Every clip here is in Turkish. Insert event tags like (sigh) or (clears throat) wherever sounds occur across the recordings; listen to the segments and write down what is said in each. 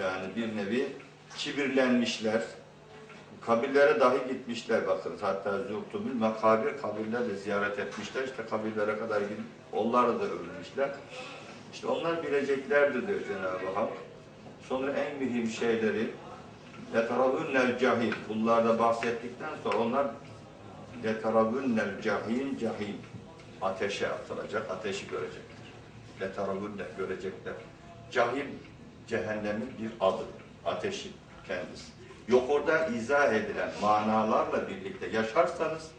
Yani bir nevi kibirlenmişler. Kabirlere dahi gitmişler bakınız. Hatta Zürtümül Makabir kabirleri ziyaret etmişler. İşte kabirlere kadar gidip onları da övülmüşler. İşte onlar bileceklerdir diyor Cenab-ı Hak. Sonra en mühim şeyleri Letarabünnel cahim. Bunlarda bahsettikten sonra onlar Letarabünnel cahim cahim. Ateşe atılacak, ateşi görecekler. Letarabünnel görecekler. Cahim cehennemin bir adı. Ateşin kendisi. Yok orada izah edilen manalarla birlikte yaşarsanız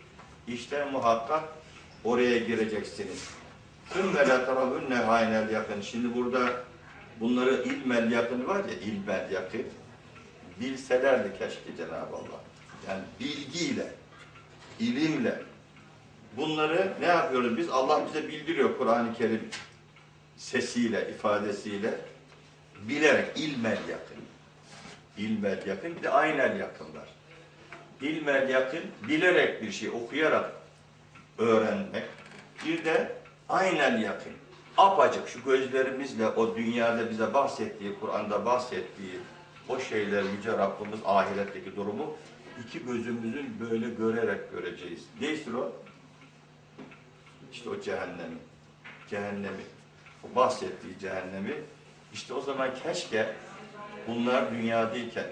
işte muhakkak oraya gireceksiniz. Tüm velatarabünne haynel yakın. Şimdi burada bunları ilmel yakın var ya ilmel yakın. Bilselerdi keşke Cenab-ı Allah. Yani bilgiyle, ilimle bunları ne yapıyoruz biz? Allah bize bildiriyor Kur'an-ı Kerim sesiyle, ifadesiyle bilerek ilmel yakın. İlmel yakın bir de aynel yakın var. İlmel yakın bilerek bir şey okuyarak öğrenmek. Bir de aynel yakın. Apacık şu gözlerimizle o dünyada bize bahsettiği, Kur'an'da bahsettiği o şeyler Yüce Rabbimiz ahiretteki durumu iki gözümüzün böyle görerek göreceğiz. Neyse o? İşte o cehennemi. Cehennemi. O bahsettiği cehennemi. İşte o zaman keşke bunlar dünyadayken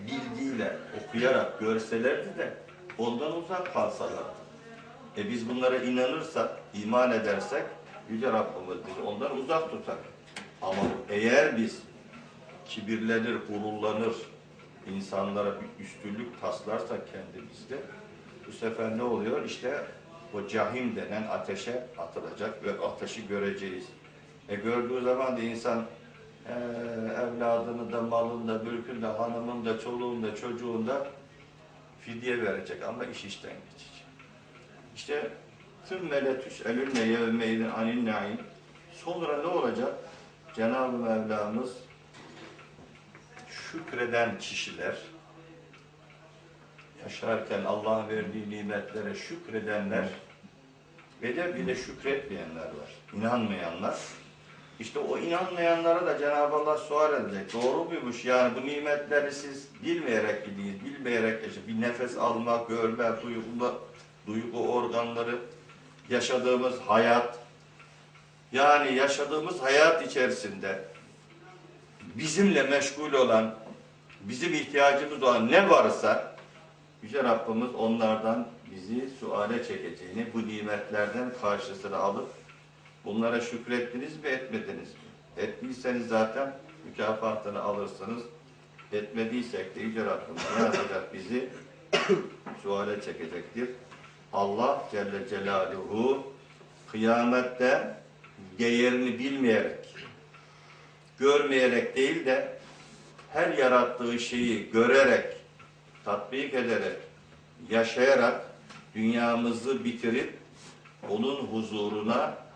bilgiyle, okuyarak görselerdi de ondan uzak kalsalardı. E biz bunlara inanırsak, iman edersek Yüce Rabbimiz bizi ondan uzak tutar. Ama eğer biz kibirlenir, gururlanır, insanlara bir üstünlük taslarsak kendimizde bu sefer ne oluyor? İşte o cahim denen ateşe atılacak ve ateşi göreceğiz. E gördüğü zaman da insan eee evladını da, malını da, mülkünü de, hanımını da, çoluğunu da, çocuğunu da fidye verecek ama iş işten geçecek. İşte tüm meletüs elünne yevmeydin anin naim. Sonra ne olacak? Cenab-ı Mevlamız şükreden kişiler, yaşarken Allah'ın verdiği nimetlere şükredenler ve de bir de şükretmeyenler var. İnanmayanlar. İşte o inanmayanlara da Cenab-ı Allah sual edecek. Doğru muymuş? Yani bu nimetleri siz bilmeyerek gidiyiz, bilmeyerek yaşa. Bir nefes almak, görme, duygu, duygu organları, yaşadığımız hayat. Yani yaşadığımız hayat içerisinde bizimle meşgul olan, bizim ihtiyacımız olan ne varsa Yüce Rabbimiz onlardan bizi suale çekeceğini, bu nimetlerden karşısına alıp bunlara şükrettiniz mi, etmediniz mi? Ettiyseniz zaten mükafatını alırsınız. Etmediysek de Yüce Rabbimiz ne yapacak bizi? (coughs) suale çekecektir. Allah Celle Celaluhu kıyamette değerini bilmeyerek, görmeyerek değil de her yarattığı şeyi görerek, tatbik ederek, yaşayarak dünyamızı bitirip onun huzuruna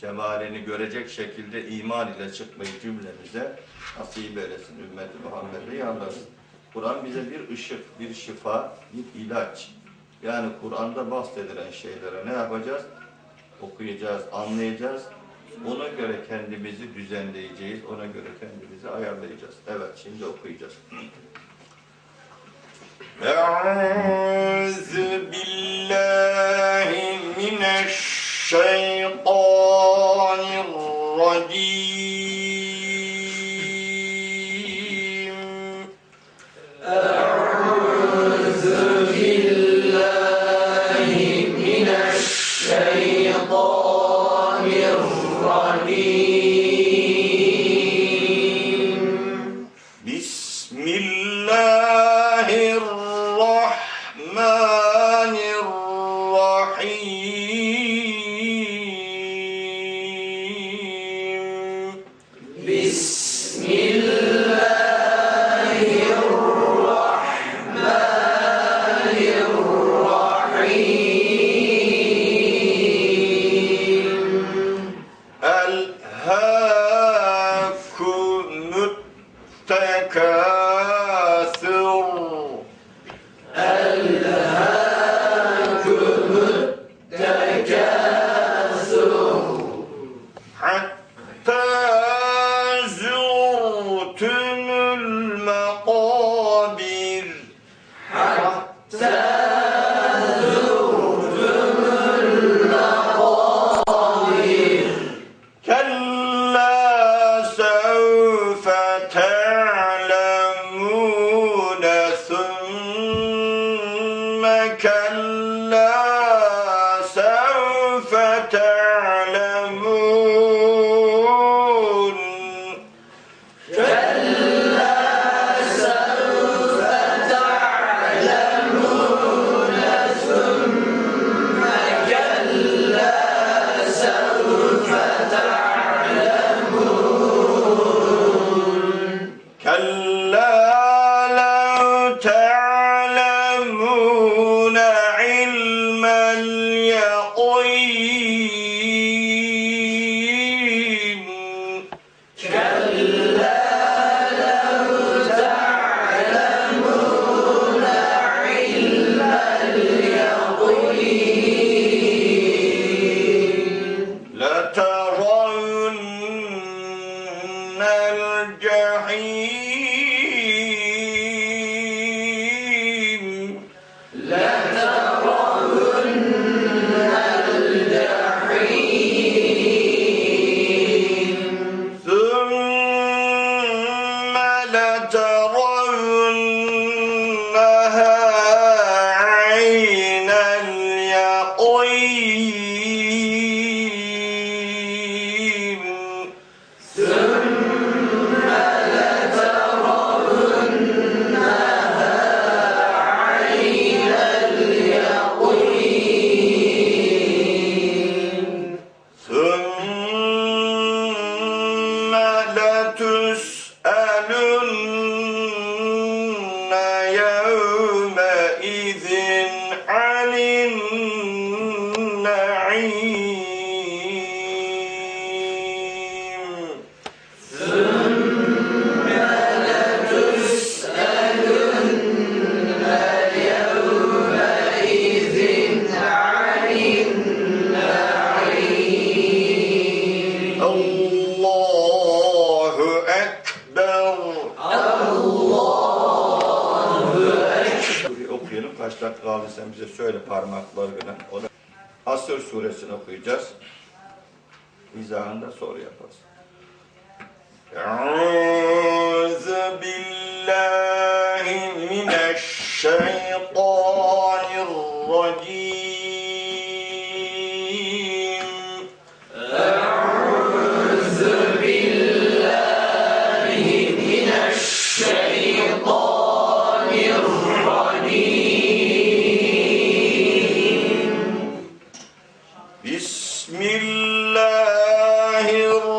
cemalini görecek şekilde iman ile çıkmayı cümlemize nasip eylesin ümmeti Muhammed'e yalvarsın. Kur'an bize bir ışık, bir şifa, bir ilaç. Yani Kur'an'da bahsedilen şeylere ne yapacağız? Okuyacağız, anlayacağız. Ona göre kendimizi düzenleyeceğiz, ona göre kendimizi ayarlayacağız. Evet, şimdi okuyacağız. (clears throat) Euzu billahi التكاثر Suresini okuyacağız. İzahında soru yaparız. الله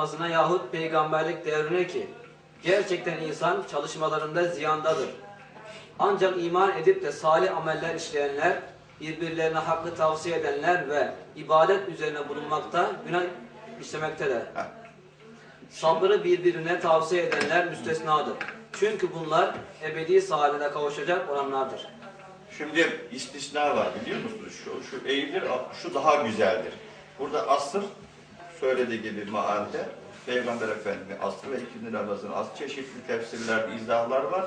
Namazına yahut peygamberlik devrine ki gerçekten insan çalışmalarında ziyandadır. Ancak iman edip de salih ameller işleyenler, birbirlerine hakkı tavsiye edenler ve ibadet üzerine bulunmakta günah işlemektedir. Sabrı birbirine tavsiye edenler müstesnadır. Çünkü bunlar ebedi saadete kavuşacak olanlardır. Şimdi istisna var biliyor musunuz? Şu, şu eğilir, şu daha güzeldir. Burada asır söylediği gibi mealde Peygamber Efendimiz asrı ve ikindi namazının az çeşitli tefsirler, izahlar var.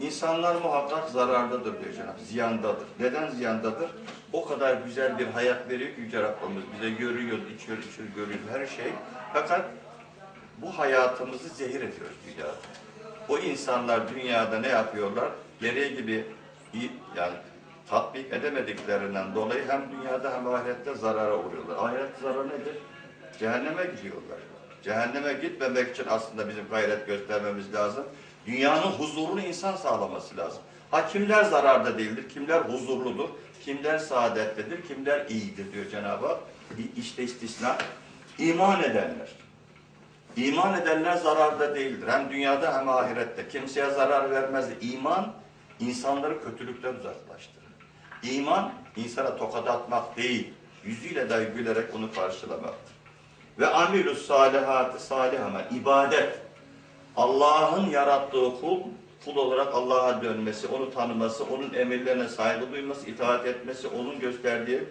İnsanlar muhakkak zarardadır diyor Cenab-ı Ziyandadır. Neden ziyandadır? O kadar güzel bir hayat veriyor ki Yüce Rabbimiz. Bize görüyor, içiyor, içiyor, görüyor her şey. Fakat bu hayatımızı zehir ediyoruz dünyada. O insanlar dünyada ne yapıyorlar? Gereği gibi yani tatbik edemediklerinden dolayı hem dünyada hem ahirette zarara uğruyorlar. Ahiret zararı nedir? Cehenneme gidiyorlar. Cehenneme gitmemek için aslında bizim gayret göstermemiz lazım. Dünyanın huzurunu insan sağlaması lazım. Ha kimler zararda değildir, kimler huzurludur, kimler saadettedir, kimler iyidir diyor Cenab-ı Hak. İşte istisna. İman edenler. İman edenler zararda değildir. Hem dünyada hem ahirette. Kimseye zarar vermez. İman insanları kötülükten uzaklaştırır. İman insana tokat atmak değil, yüzüyle dahi gülerek onu karşılamaktır. Ve amilus salihatı salih amel, ibadet. Allah'ın yarattığı kul, kul olarak Allah'a dönmesi, onu tanıması, onun emirlerine saygı duyması, itaat etmesi, onun gösterdiği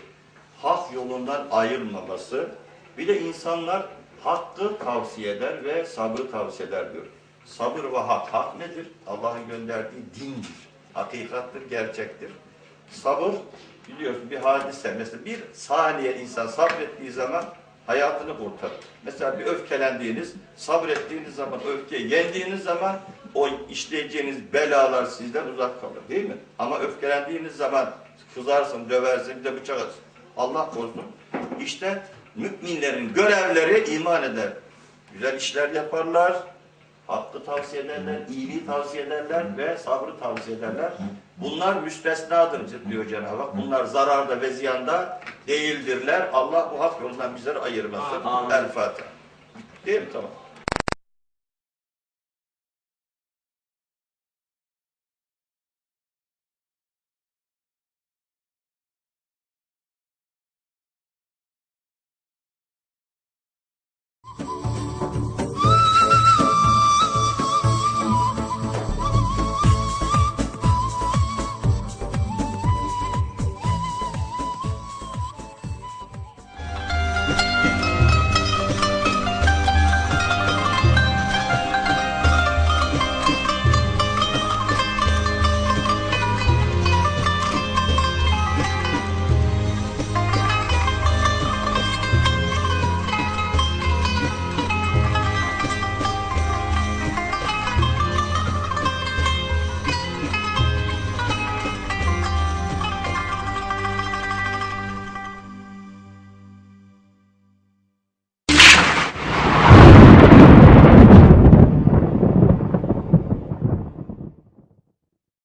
hak yolundan ayrılmaması. Bir de insanlar hakkı tavsiye eder ve sabrı tavsiye eder diyor. Sabır ve hak. Hak nedir? Allah'ın gönderdiği dindir. Hakikattır, gerçektir. Sabır biliyorsun bir hadise. Mesela bir saniye insan sabrettiği zaman hayatını kurtarır. Mesela bir öfkelendiğiniz, sabrettiğiniz zaman, öfkeyi yendiğiniz zaman o işleyeceğiniz belalar sizden uzak kalır değil mi? Ama öfkelendiğiniz zaman kızarsın, döversin, bir de bıçak atırsın. Allah korusun. İşte müminlerin görevleri iman eder. Güzel işler yaparlar, hakkı tavsiye ederler, iyiliği tavsiye ederler ve sabrı tavsiye ederler. Bunlar müstesnadır diyor Cenab-ı Hak. Bunlar zararda ve ziyanda değildirler. Allah bu hak yolundan bizleri ayırmasın. Amin. El Fatiha. Değil mi? Tamam.